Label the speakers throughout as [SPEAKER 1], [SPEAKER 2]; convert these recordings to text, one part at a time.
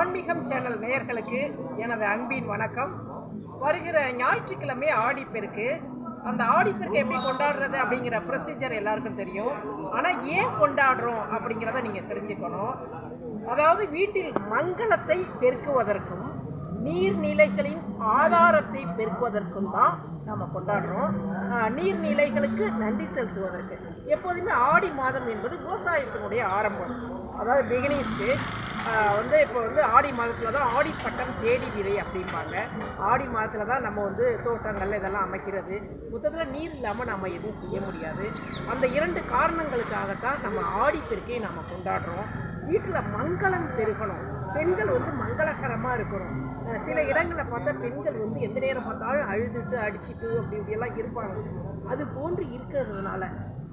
[SPEAKER 1] ஆன்மீகம் சேனல் நேயர்களுக்கு எனது அன்பின் வணக்கம். வருகிற ஞாயிற்றுக்கிழமை ஆடிப்பெருக்கு. அந்த ஆடிப்பெருக்கு எப்படி கொண்டாடுறது அப்படிங்கிற ப்ரொசீஜர் எல்லாருக்கும் தெரியும். ஆனால் ஏன் கொண்டாடுறோம் அப்படிங்கிறத நீங்கள் தெரிஞ்சுக்கணும். அதாவது வீட்டில் மங்களத்தை பெருக்குவதற்கும் நீர்நிலைகளின் ஆதாரத்தை பெருக்குவதற்கும் தான் நம்ம கொண்டாடுறோம். நீர்நிலைகளுக்கு நன்றி செலுத்துவதற்கு. எப்போதுமே ஆடி மாதம் என்பது விவசாயத்தினுடைய ஆரம்பம். அதாவது பிகினிங் ஸ்டேஜ் வந்து இப்போ வந்து ஆடி மாதத்தில் தான் ஆடி பட்டம் தேடி விதை அப்படிம்பாங்க. ஆடி மாதத்தில் தான் நம்ம வந்து தோட்டங்கள் இதெல்லாம் அமைக்கிறது. மொத்தத்தில் நீர் இல்லாமல் நம்ம எதுவும் செய்ய முடியாது. அந்த இரண்டு காரணங்களுக்காகத்தான் நம்ம ஆடி பெருக்கையை நம்ம கொண்டாடுறோம். வீட்டில் மங்களம் பெருகணும். பெண்கள் வந்து மங்களகரமாக இருக்கணும். சில இடங்களில் பார்த்தா பெண்கள் வந்து எந்த நேரம் பார்த்தாலும் அழுதுட்டு அடிச்சிட்டு அப்படி இப்படியெல்லாம் இருப்பாங்க. அது போன்று இருக்கிறதுனால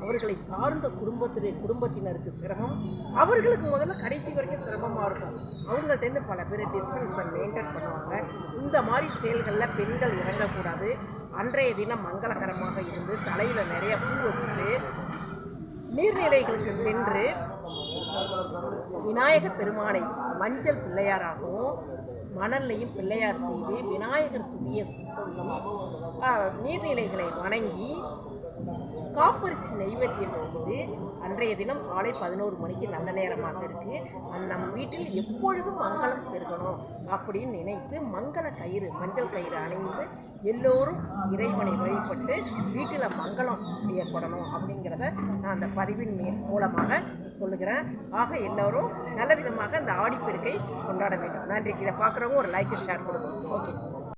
[SPEAKER 1] அவர்களை சார்ந்த குடும்பத்தின குடும்பத்தினருக்கு சிரமம். அவர்களுக்கு முதல்ல கடைசி வரைக்கும் சிரமமாக இருக்கும். அவங்கள்ட்டேருந்து பல பேர் டிஸ்டன்ஸை மெயின்டைன் பண்ணுவாங்க. இந்த மாதிரி செயல்களில் பெண்கள் இறங்கக்கூடாது. அன்றைய தினம் மங்களகரமாக இருந்து தலையில் நிறைய பூ வச்சுட்டு நீர்நிலைகளுக்கு சென்று விநாயகர் பெருமானை மஞ்சள் பிள்ளையாராகவும் மணல்லையும் பிள்ளையார் செய்து விநாயகர் துணிய சொல்லி நீர்நிலைகளை வணங்கி காப்பரிசி நைவேத்தியம் செய்து அன்றைய தினம் காலை பதினோரு மணிக்கு நல்ல நேரமாக இருக்கு. நம் வீட்டில் எப்பொழுதும் மங்களம் பெருகணும் அப்படின்னு நினைத்து மங்கள கயிறு மஞ்சள் கயிறு அணிந்து எல்லோரும் இறைவனை வழிபட்டு வீட்டில் மங்களம் ஏற்படணும் அப்படிங்கிறத நான் அந்த பதிவின் மூலமாக சொல்லுகிறேன். ஆக எல்லோரும் நல்ல விதமாக அந்த ஆடிப்பெருக்கை கொண்டாட வேண்டும். நன்றி. இதை பார்க்குறவங்க ஒரு லைக் ஷேர் கொடுக்கணும். ஓகே